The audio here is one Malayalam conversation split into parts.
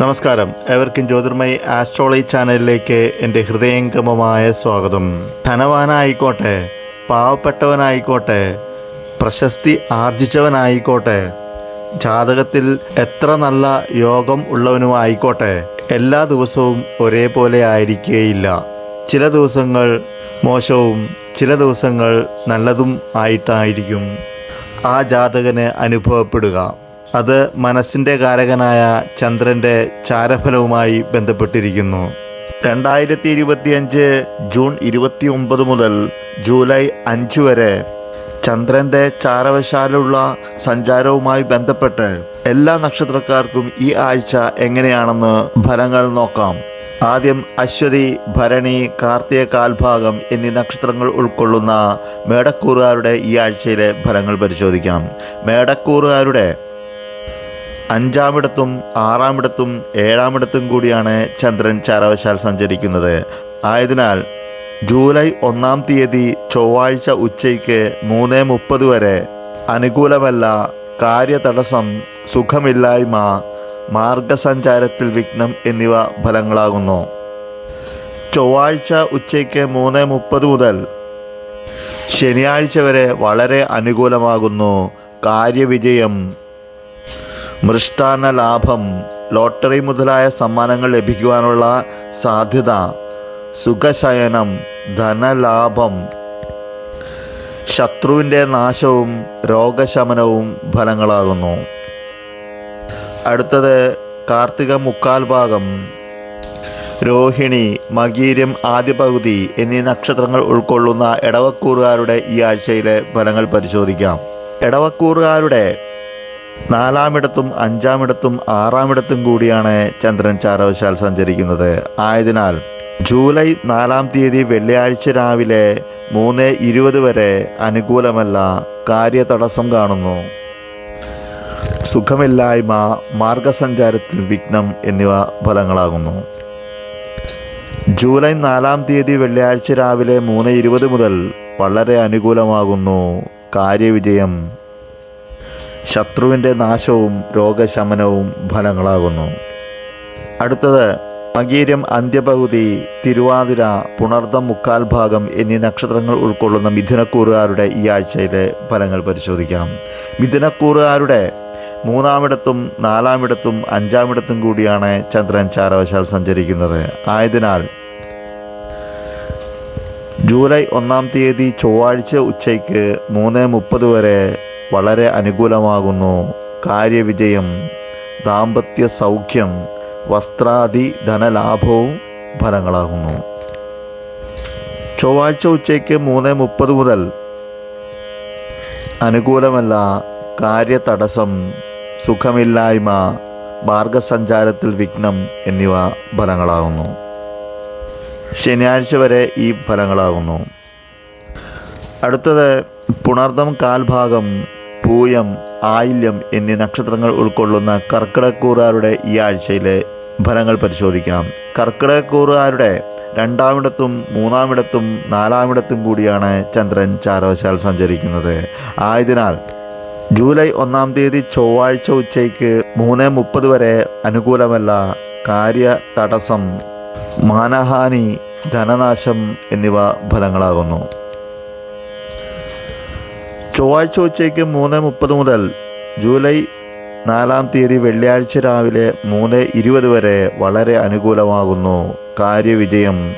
നമസ്കാരം. എവർക്കും ജ്യോതിർമയി ആസ്ട്രോളജി ചാനലിലേക്ക് എന്റെ ഹൃദയംഗമമായ സ്വാഗതം. ധനവാനായിക്കോട്ടെ പാവപ്പെട്ടവനായിക്കോട്ടെ പ്രശസ്തി ആർജിച്ചവനായിക്കോട്ടെ ജാതകത്തിൽ എത്ര നല്ല യോഗം ഉള്ളവനും ആയിക്കോട്ടെ എല്ലാ ദിവസവും ഒരേപോലെ ആയിരിക്കുകയില്ല ചില ദിവസങ്ങൾ മോശവും ചില ദിവസങ്ങൾ നല്ലതും ആയിട്ടായിരിക്കും. ആ ജാതകന് അനുഭവപ്പെടുക. അത് മനസ്സിന്റെ കാരകനായ ചന്ദ്രന്റെ ചാരഫലവുമായി ബന്ധപ്പെട്ടിരിക്കുന്നു. രണ്ടായിരത്തി ഇരുപത്തിയഞ്ച് ജൂൺ ഇരുപത്തി ഒമ്പത് മുതൽ ജൂലൈ അഞ്ച് വരെ ചന്ദ്രന്റെ ചാരവശാലുള്ള സഞ്ചാരവുമായി ബന്ധപ്പെട്ട് എല്ലാ നക്ഷത്രക്കാർക്കും ഈ ആഴ്ച എങ്ങനെയാണെന്ന് ഫലങ്ങൾ നോക്കാം. ആദ്യം അശ്വതി ഭരണി കാർത്തിക കാൽഭാഗം എന്നീ നക്ഷത്രങ്ങൾ ഉൾക്കൊള്ളുന്ന മേടക്കൂറുകാരുടെ ഈ ആഴ്ചയിലെ ഫലങ്ങൾ പരിശോധിക്കാം. മേടക്കൂറുകാരുടെ അഞ്ചാമിടത്തും ആറാമിടത്തും ഏഴാമിടത്തും കൂടിയാണ് ചന്ദ്രൻ ചാരവശാൽ സഞ്ചരിക്കുന്നത്. ആയതിനാൽ ജൂലൈ ഒന്നാം തീയതി ചൊവ്വാഴ്ച ഉച്ചയ്ക്ക് മൂന്ന് മുപ്പത് വരെ അനുകൂലമല്ല കാര്യതടസ്സം സുഖമില്ലായ്മ മാർഗസഞ്ചാരത്തിൽ വിഘ്നം എന്നിവ ഫലങ്ങളാകുന്നു. ചൊവ്വാഴ്ച ഉച്ചയ്ക്ക് മൂന്ന് മുപ്പത് മുതൽ ശനിയാഴ്ച വരെ വളരെ അനുകൂലമാകുന്നു. കാര്യവിജയം മൃഷ്ടാന്ന ലാഭം ലോട്ടറി മുതലായ സമ്മാനങ്ങൾ ലഭിക്കുവാനുള്ള സാധ്യത സുഖശയനം ധനലാഭം ശത്രുവിന്റെ നാശവും രോഗശമനവും ഫലങ്ങളാകുന്നു. അടുത്തത് കാർത്തിക മുക്കാൽ ഭാഗം രോഹിണി മകീരം ആദ്യ പകുതി എന്നീ നക്ഷത്രങ്ങൾ ഉൾക്കൊള്ളുന്ന ഇടവക്കൂറുകാരുടെ ഈ ആഴ്ചയിലെ ഫലങ്ങൾ പരിശോധിക്കാം. ഇടവക്കൂറുകാരുടെ നാലാമിടത്തും അഞ്ചാമിടത്തും ആറാമിടത്തും കൂടിയാണ് ചന്ദ്രൻ ചാരവശാൽ സഞ്ചരിക്കുന്നത്. ആയതിനാൽ ജൂലൈ നാലാം തീയതി വെള്ളിയാഴ്ച രാവിലെ മൂന്ന് ഇരുപത് വരെ അനുകൂലമല്ല കാര്യതടസ്സം കാണുന്നു. സുഖമില്ലായ്മ മാർഗസഞ്ചാരത്തിൽ വിഘ്നം എന്നിവ ഫലങ്ങളാകുന്നു. ജൂലൈ നാലാം തീയതി വെള്ളിയാഴ്ച രാവിലെ മൂന്ന് ഇരുപത് മുതൽ വളരെ അനുകൂലമാകുന്നു. കാര്യവിജയം ശത്രുവിന്റെ നാശവും രോഗശമനവും ഫലങ്ങളാകുന്നു. അടുത്തത് മകീരം അന്ത്യപകുതി തിരുവാതിര പുണർദം മുക്കാൽ ഭാഗം എന്നീ നക്ഷത്രങ്ങൾ ഉൾക്കൊള്ളുന്ന മിഥുനക്കൂറുകാരുടെ ഈ ആഴ്ചയിലെ ഫലങ്ങൾ പരിശോധിക്കാം. മിഥുനക്കൂറുകാരുടെ മൂന്നാമിടത്തും നാലാമിടത്തും അഞ്ചാമിടത്തും കൂടിയാണ് ചന്ദ്രൻ ചാരവശാൽ സഞ്ചരിക്കുന്നത്. ആയതിനാൽ ജൂലൈ ഒന്നാം തീയതി ചൊവ്വാഴ്ച ഉച്ചയ്ക്ക് മൂന്ന് മുപ്പത് വരെ വളരെ അനുകൂലമാകുന്നു. കാര്യവിജയം ദാമ്പത്യ സൗഖ്യം വസ്ത്രാദി ധനലാഭവും ഫലങ്ങളാകുന്നു. ചൊവ്വാഴ്ച ഉച്ചയ്ക്ക് മൂന്ന് മുപ്പത് മുതൽ അനുകൂലമല്ല കാര്യതടസ്സം സുഖമില്ലായ്മ മാർഗസഞ്ചാരത്തിൽ വിഘ്നം എന്നിവ ഫലങ്ങളാകുന്നു. ശനിയാഴ്ച വരെ ഈ ഫലങ്ങളാകുന്നു. അടുത്തത് പുണർദം കാൽഭാഗം പൂയം ആയില്യം എന്നീ നക്ഷത്രങ്ങൾ ഉൾക്കൊള്ളുന്ന കർക്കിടക്കൂറുകാരുടെ ഈ ആഴ്ചയിലെ ഫലങ്ങൾ പരിശോധിക്കാം. കർക്കിടക്കൂറുകാരുടെ രണ്ടാമിടത്തും മൂന്നാമിടത്തും നാലാമിടത്തും കൂടിയാണ് ചന്ദ്രൻ ചാരവശാൽ സഞ്ചരിക്കുന്നത്. ആയതിനാൽ ജൂലൈ ഒന്നാം തീയതി ചൊവ്വാഴ്ച ഉച്ചയ്ക്ക് മൂന്ന് മുപ്പത് വരെ അനുകൂലമല്ല കാര്യ തടസ്സം മാനഹാനി ധനനാശം എന്നിവ ഫലങ്ങളാകുന്നു. ചൊവ്വാഴ്ച ഉച്ചയ്ക്ക് മൂന്ന് മുപ്പത് മുതൽ ജൂലൈ നാലാം തീയതി വെള്ളിയാഴ്ച രാവിലെ മൂന്ന് ഇരുപത് വരെ വളരെ അനുകൂലമാകുന്നു. കാര്യവിജയം.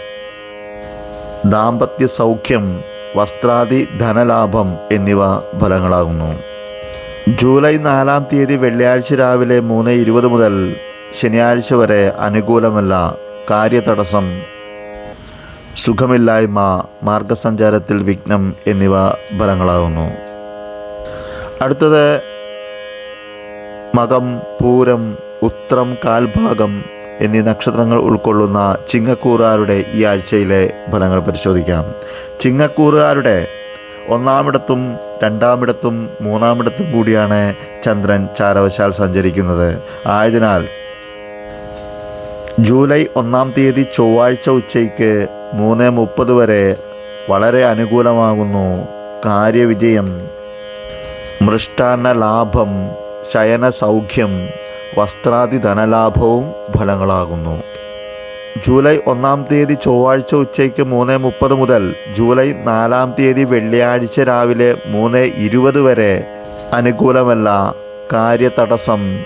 ദാമ്പത്യ സൗഖ്യം വസ്ത്രാദി ധനലാഭം എന്നിവ ഫലങ്ങളാകുന്നു. ജൂലൈ നാലാം തീയതി വെള്ളിയാഴ്ച രാവിലെ മൂന്ന് ഇരുപത് മുതൽ ശനിയാഴ്ച വരെ അനുകൂലമല്ല. കാര്യതടസ്സം. സുഖമില്ലായ്മ മാർഗസഞ്ചാരത്തിൽ വിഘ്നം എന്നിവ ഫലങ്ങളാകുന്നു. അടുത്തത് മകം പൂരം ഉത്രം കാൽഭാഗം എന്നീ നക്ഷത്രങ്ങൾ ഉൾക്കൊള്ളുന്ന ചിങ്ങക്കൂറുകാരുടെ ഈ ആഴ്ചയിലെ ഫലങ്ങൾ പരിശോധിക്കാം. ചിങ്ങക്കൂറുകാരുടെ ഒന്നാമിടത്തും രണ്ടാമിടത്തും മൂന്നാമിടത്തും കൂടിയാണ് ചന്ദ്രൻ ചാരവശാൽ സഞ്ചരിക്കുന്നത്. ആയതിനാൽ ജൂലൈ ഒന്നാം തീയതി ചൊവ്വാഴ്ച ഉച്ചയ്ക്ക് മൂന്ന് മുപ്പത് വരെ വളരെ അനുകൂലമാകുന്നു കാര്യവിജയം. മൃഷ്ടാന്ന ലാഭം ശയന സൗഖ്യം വസ്ത്രാദി ധനലാഭവും ഫലങ്ങളാകുന്നു. ജൂലൈ ഒന്നാം തീയതി ചൊവ്വാഴ്ച ഉച്ചയ്ക്ക് മൂന്ന് മുപ്പത് മുതൽ ജൂലൈ നാലാം തീയതി വെള്ളിയാഴ്ച രാവിലെ മൂന്ന് ഇരുപത് വരെ അനുകൂലമല്ല കാര്യതടസ്സം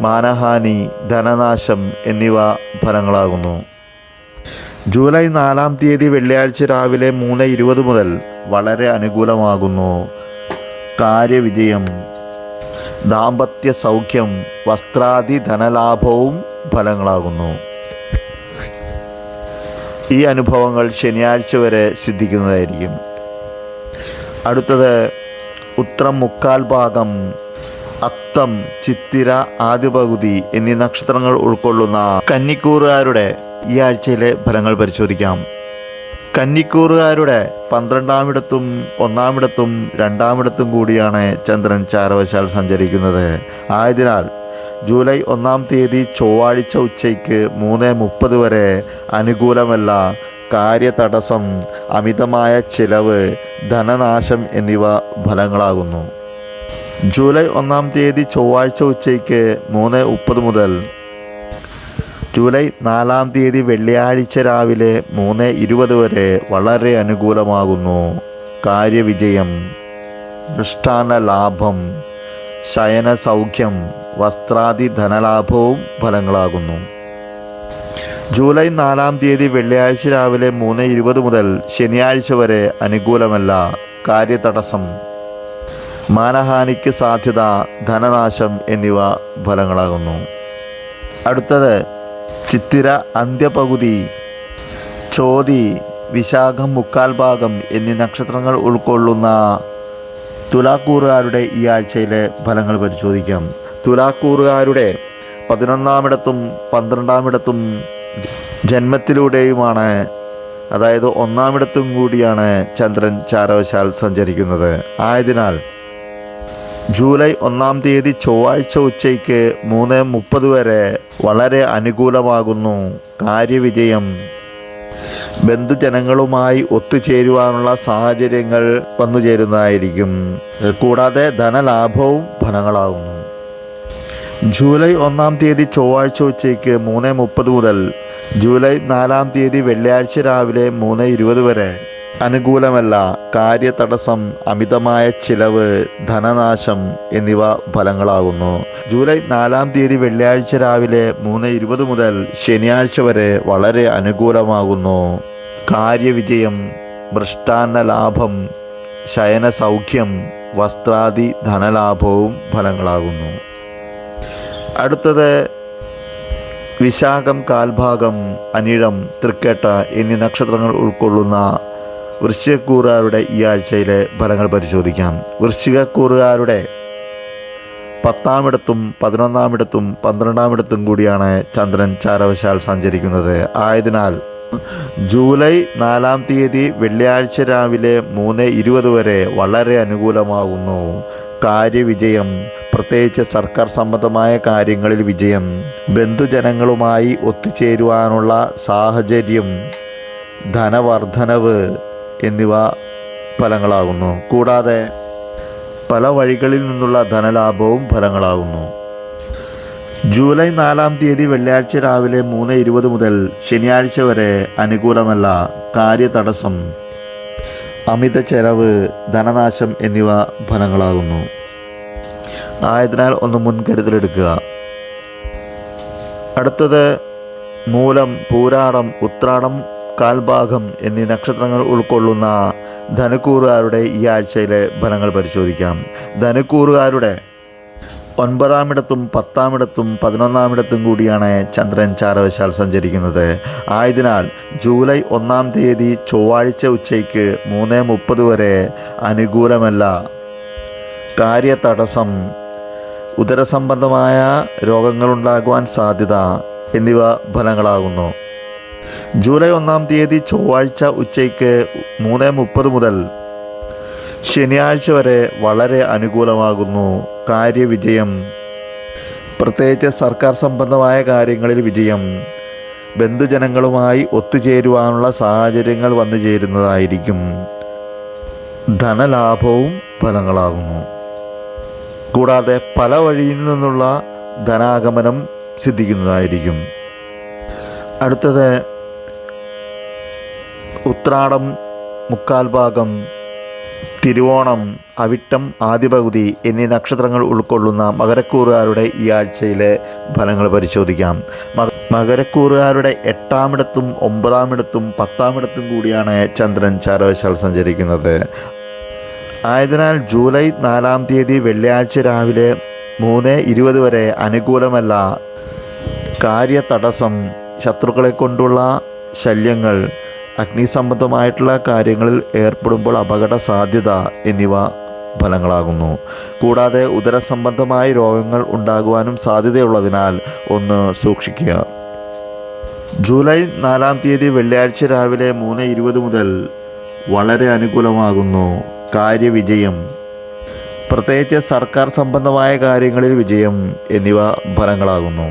മാനഹാനി ധനനാശം എന്നിവ ഫലങ്ങളാകുന്നു. ജൂലൈ നാലാം തീയതി വെള്ളിയാഴ്ച രാവിലെ മൂന്ന് ഇരുപത് മുതൽ വളരെ അനുകൂലമാകുന്നു. കാര്യവിജയം. ദാമ്പത്യ സൗഖ്യം വസ്ത്രാദി ധനലാഭവും ഫലങ്ങളാകുന്നു. ഈ അനുഭവങ്ങൾ ശനിയാഴ്ച വരെ സിദ്ധിക്കുന്നതായിരിക്കും. അടുത്തത് ഉത്രം മുക്കാൽ ഭാഗം അത്തം ചിത്തിര ആദ്യ പകുതി എന്നീ നക്ഷത്രങ്ങൾ ഉൾക്കൊള്ളുന്ന കന്നിക്കൂറുകാരുടെ ഈ ആഴ്ചയിലെ ഫലങ്ങൾ പരിശോധിക്കാം. കന്നിക്കൂറുകാരുടെ പന്ത്രണ്ടാമിടത്തും ഒന്നാമിടത്തും രണ്ടാമിടത്തും കൂടിയാണ് ചന്ദ്രൻ ചാരവശാൽ സഞ്ചരിക്കുന്നത്. ആയതിനാൽ ജൂലൈ ഒന്നാം തീയതി ചൊവ്വാഴ്ച ഉച്ചയ്ക്ക് മൂന്ന് മുപ്പത് വരെ അനുകൂലമല്ല കാര്യതടസ്സം അമിതമായ ചിലവ് ധനനാശം എന്നിവ ഫലങ്ങളാകുന്നു. ജൂലൈ ഒന്നാം തീയതി ചൊവ്വാഴ്ച ഉച്ചയ്ക്ക് മൂന്ന് മുപ്പത് മുതൽ ജൂലൈ നാലാം തീയതി വെള്ളിയാഴ്ച രാവിലെ മൂന്ന് ഇരുപത് വരെ വളരെ അനുകൂലമാകുന്നു. കാര്യവിജയം ദൃഷ്ടാന ലാഭം ശയന സൗഖ്യം വസ്ത്രാദി ധനലാഭവും ഫലങ്ങളാകുന്നു. ജൂലൈ നാലാം തീയതി വെള്ളിയാഴ്ച രാവിലെ മൂന്ന് ഇരുപത് മുതൽ ശനിയാഴ്ച വരെ അനുകൂലമല്ല കാര്യതടസ്സം. മാനഹാനിക്ക് സാധ്യത ധനനാശം എന്നിവ ഫലങ്ങളാകുന്നു. അടുത്തത് ചിത്തിര അന്ത്യപകുതി ചോതി വിശാഖം മുക്കാൽ ഭാഗം എന്നീ നക്ഷത്രങ്ങൾ ഉൾക്കൊള്ളുന്ന തുലാക്കൂറുകാരുടെ ഈ ആഴ്ചയിലെ ഫലങ്ങൾ പരിശോധിക്കാം. തുലാക്കൂറുകാരുടെ പതിനൊന്നാമിടത്തും പന്ത്രണ്ടാമിടത്തും ജന്മത്തിലൂടെയുമാണ് അതായത് ഒന്നാമിടത്തും കൂടിയാണ് ചന്ദ്രൻ ചാരവശാൽ സഞ്ചരിക്കുന്നത്. ആയതിനാൽ ജൂലൈ ഒന്നാം തീയതി ചൊവ്വാഴ്ച ഉച്ചയ്ക്ക് മൂന്ന് മുപ്പത് വരെ വളരെ അനുകൂലമാകുന്നു കാര്യവിജയം. ബന്ധുജനങ്ങളുമായി ഒത്തുചേരുവാനുള്ള സാഹചര്യങ്ങൾ വന്നുചേരുന്നതായിരിക്കും കൂടാതെ ധനലാഭവും ഫലങ്ങളാകുന്നു. ജൂലൈ ഒന്നാം തീയതി ചൊവ്വാഴ്ച ഉച്ചയ്ക്ക് മൂന്ന് മുപ്പത് മുതൽ ജൂലൈ നാലാം തീയതി വെള്ളിയാഴ്ച രാവിലെ മൂന്ന് ഇരുപത് വരെ അനുകൂലമല്ല കാര്യതടസ്സം അമിതമായ ചിലവ് ധനനാശം എന്നിവ ഫലങ്ങളാകുന്നു. ജൂലൈ നാലാം തീയതി വെള്ളിയാഴ്ച രാവിലെ മൂന്ന് ഇരുപത് മുതൽ ശനിയാഴ്ച വരെ വളരെ അനുകൂലമാകുന്നു. കാര്യവിജയം മൃഷ്ടാന്ന ലാഭം ശയന സൗഖ്യം വസ്ത്രാദി ധനലാഭവും ഫലങ്ങളാകുന്നു. അടുത്തത് വിശാഖം കാൽഭാഗം അനിഴം തൃക്കേട്ട എന്നീ നക്ഷത്രങ്ങൾ ഉൾക്കൊള്ളുന്ന വൃശ്ചികക്കൂറുകാരുടെ ഈ ആഴ്ചയിലെ ഫലങ്ങൾ പരിശോധിക്കാം. വൃശ്ചികക്കൂറുകാരുടെ പത്താമിടത്തും പതിനൊന്നാമിടത്തും പന്ത്രണ്ടാമിടത്തും കൂടിയാണ് ചന്ദ്രൻ ചാരവശാൽ സഞ്ചരിക്കുന്നത്. ആയതിനാൽ ജൂലൈ നാലാം തീയതി വെള്ളിയാഴ്ച രാവിലെ മൂന്ന് ഇരുപത് വരെ വളരെ അനുകൂലമാകുന്നു. കാര്യവിജയം പ്രത്യേകിച്ച് സർക്കാർ സംബന്ധമായ കാര്യങ്ങളിൽ വിജയം ബന്ധുജനങ്ങളുമായി ഒത്തുചേരുവാനുള്ള സാഹചര്യം ധനവർദ്ധനവ് എന്നിവ ഫലങ്ങളാകുന്നു. കൂടാതെ പല വഴികളിൽ നിന്നുള്ള ധനലാഭവും ഫലങ്ങളാകുന്നു. ജൂലൈ നാലാം തീയതി വെള്ളിയാഴ്ച രാവിലെ മൂന്ന് ഇരുപത് മുതൽ ശനിയാഴ്ച വരെ അനുകൂലമല്ല കാര്യതടസ്സം അമിത ചെലവ് ധനനാശം എന്നിവ ഫലങ്ങളാകുന്നു. ആയതിനാൽ ഒന്ന് മുൻകരുതലെടുക്കുക. അടുത്തത് മൂലം പൂരാടം ഉത്രാടം കാൽഭാഗം എന്നീ നക്ഷത്രങ്ങൾ ഉൾക്കൊള്ളുന്ന ധനുക്കൂറുകാരുടെ ഈ ആഴ്ചയിലെ ഫലങ്ങൾ പരിശോധിക്കാം. ധനുക്കൂറുകാരുടെ ഒൻപതാമിടത്തും പത്താമിടത്തും പതിനൊന്നാമിടത്തും കൂടിയാണ് ചന്ദ്രൻ ചാരവശാൽ സഞ്ചരിക്കുന്നത്. ആയതിനാൽ ജൂലൈ ഒന്നാം തീയതി ചൊവ്വാഴ്ച ഉച്ചയ്ക്ക് മൂന്ന് മുപ്പത് വരെ അനുകൂലമല്ല. കാര്യതടസ്സം ഉദരസംബന്ധമായ രോഗങ്ങളുണ്ടാകുവാൻ സാധ്യത എന്നിവ ഫലങ്ങളാകുന്നു. ജൂലൈ ഒന്നാം തീയതി ചൊവ്വാഴ്ച ഉച്ചയ്ക്ക് മൂന്ന് മുപ്പത് മുതൽ ശനിയാഴ്ച വരെ വളരെ അനുകൂലമാകുന്നു കാര്യവിജയം. പ്രത്യേകിച്ച് സർക്കാർ സംബന്ധമായ കാര്യങ്ങളിൽ വിജയം. ബന്ധുജനങ്ങളുമായി ഒത്തുചേരുവാനുള്ള സാഹചര്യങ്ങൾ വന്നു ചേരുന്നതായിരിക്കും. ധനലാഭവും ഫലങ്ങളാകുന്നു. കൂടാതെ പല വഴിയിൽ നിന്നുള്ള ധനാഗമനം സിദ്ധിക്കുന്നതായിരിക്കും. അടുത്തത് ഉത്രാടം മുക്കാൽ ഭാഗം തിരുവോണം അവിട്ടം ആദിപകുതി എന്നീ നക്ഷത്രങ്ങൾ ഉൾക്കൊള്ളുന്ന മകരക്കൂറുകാരുടെ ഈ ആഴ്ചയിലെ ഫലങ്ങൾ പരിശോധിക്കാം. മക മകരക്കൂറുകാരുടെ എട്ടാമിടത്തും ഒമ്പതാമിടത്തും പത്താമിടത്തും കൂടിയാണ് ചന്ദ്രൻ ചാരവശാൽ സഞ്ചരിക്കുന്നത്. ആയതിനാൽ ജൂലൈ നാലാം തീയതി വെള്ളിയാഴ്ച രാവിലെ മൂന്ന് ഇരുപത് വരെ അനുകൂലമല്ല. കാര്യതടസ്സം ശത്രുക്കളെ കൊണ്ടുള്ള ശല്യങ്ങൾ അഗ്നിസംബന്ധമായിട്ടുള്ള കാര്യങ്ങളിൽ ഏർപ്പെടുമ്പോൾ അപകട സാധ്യത എന്നിവ ഫലങ്ങളാകുന്നു. കൂടാതെ ഉദര ഉദരസംബന്ധമായ രോഗങ്ങൾ ഉണ്ടാകുവാനും സാധ്യതയുള്ളതിനാൽ ഒന്ന് സൂക്ഷിക്കുക. ജൂലൈ നാലാം തീയതി വെള്ളിയാഴ്ച രാവിലെ മൂന്ന് ഇരുപത് മുതൽ വളരെ അനുകൂലമാകുന്നു. കാര്യവിജയം. പ്രത്യേകിച്ച് സർക്കാർ സംബന്ധമായ കാര്യങ്ങളിൽ വിജയം എന്നിവ ഫലങ്ങളാകുന്നു.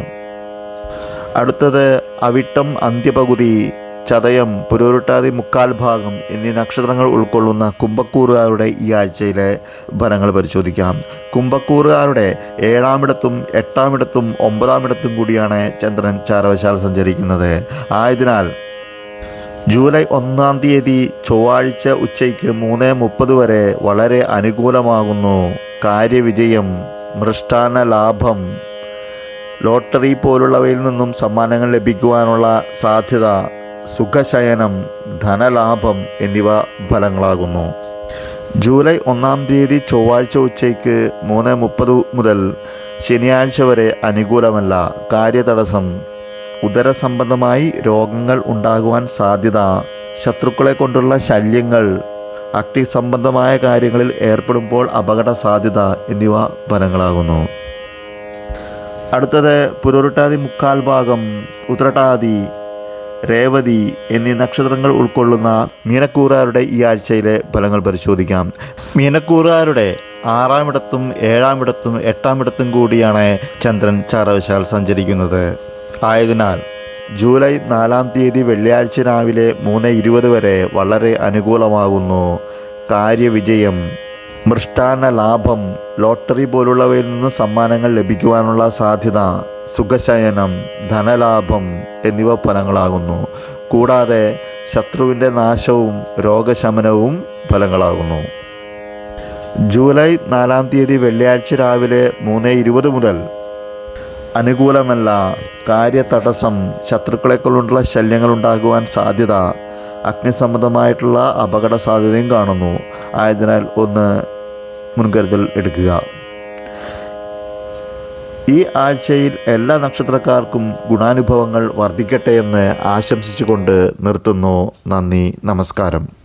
അടുത്തത് അവിട്ടം അന്ത്യപകുതി ചതയം പുരോരുട്ടാതി മുക്കാൽ ഭാഗം എന്നീ നക്ഷത്രങ്ങൾ ഉൾക്കൊള്ളുന്ന കുംഭക്കൂറുകാരുടെ ഈ ആഴ്ചയിലെ ഫലങ്ങൾ പരിശോധിക്കാം. കുംഭക്കൂറുകാരുടെ ഏഴാമിടത്തും എട്ടാമിടത്തും ഒമ്പതാമിടത്തും കൂടിയാണ് ചന്ദ്രൻ ചാരവശാൽ സഞ്ചരിക്കുന്നത്. ആയതിനാൽ ജൂലൈ ഒന്നാം തീയതി ചൊവ്വാഴ്ച ഉച്ചയ്ക്ക് മൂന്ന് മുപ്പത് വരെ വളരെ അനുകൂലമാകുന്നു. കാര്യവിജയം മൃഷ്ടാന ലാഭം ലോട്ടറി പോലുള്ളവയിൽ നിന്നും സമ്മാനങ്ങൾ ലഭിക്കുവാനുള്ള സാധ്യത സുഖശയനം ധനലാഭം എന്നിവ ഫലങ്ങളാകുന്നു. ജൂലൈ ഒന്നാം തീയതി ചൊവ്വാഴ്ച ഉച്ചയ്ക്ക് മൂന്ന് മുപ്പത് മുതൽ ശനിയാഴ്ച വരെ അനുകൂലമല്ല. കാര്യതടസ്സം. ഉദരസംബന്ധമായി രോഗങ്ങൾ ഉണ്ടാകുവാൻ സാധ്യത. ശത്രുക്കളെ കൊണ്ടുള്ള ശല്യങ്ങൾ. അഗ്നി സംബന്ധമായ കാര്യങ്ങളിൽ ഏർപ്പെടുമ്പോൾ അപകട സാധ്യത എന്നിവ ഫലങ്ങളാകുന്നു. അടുത്തത് പുരോരുട്ടാതി മുക്കാൽ ഭാഗം ഉത്രട്ടാതി. രേവതി എന്നീ നക്ഷത്രങ്ങൾ ഉൾക്കൊള്ളുന്ന മീനക്കൂറുകാരുടെ ഈ ആഴ്ചയിലെ ഫലങ്ങൾ പരിശോധിക്കാം. മീനക്കൂറുകാരുടെ ആറാമിടത്തും ഏഴാമിടത്തും എട്ടാമിടത്തും കൂടിയാണ് ചന്ദ്രൻ ചാരവശാൽ സഞ്ചരിക്കുന്നത്. ആയതിനാൽ ജൂലൈ നാലാം തീയതി വെള്ളിയാഴ്ച രാവിലെ മൂന്ന് ഇരുപത് വരെ വളരെ അനുകൂലമാകുന്നു. കാര്യവിജയം മൃഷ്ടാന ലാഭം ലോട്ടറി പോലുള്ളവയിൽ നിന്ന് സമ്മാനങ്ങൾ ലഭിക്കുവാനുള്ള സാധ്യത സുഖശയനം ധനലാഭം എന്നിവ ഫലങ്ങളാകുന്നു. കൂടാതെ ശത്രുവിന്റെ നാശവും രോഗശമനവും ഫലങ്ങളാകുന്നു. ജൂലൈ നാലാം തീയതി വെള്ളിയാഴ്ച രാവിലെ മൂന്ന് ഇരുപത് മുതൽ. അനുകൂലമല്ല കാര്യതടസ്സം ശത്രുക്കളെ കൊണ്ടുള്ള ശല്യങ്ങൾ ഉണ്ടാകുവാൻ സാധ്യത അഗ്നിസംബന്ധമായിട്ടുള്ള അപകട സാധ്യതയും കാണുന്നു. ആയതിനാൽ ഒന്ന് മുൻകരുതൽ എടുക്കുക. ഈ ആഴ്ചയിൽ എല്ലാ നക്ഷത്രക്കാർക്കും ഗുണാനുഭവങ്ങൾ വർദ്ധിക്കട്ടെ എന്ന് ആശംസിച്ചുകൊണ്ട് നിർത്തുന്നു. നന്ദി നമസ്കാരം.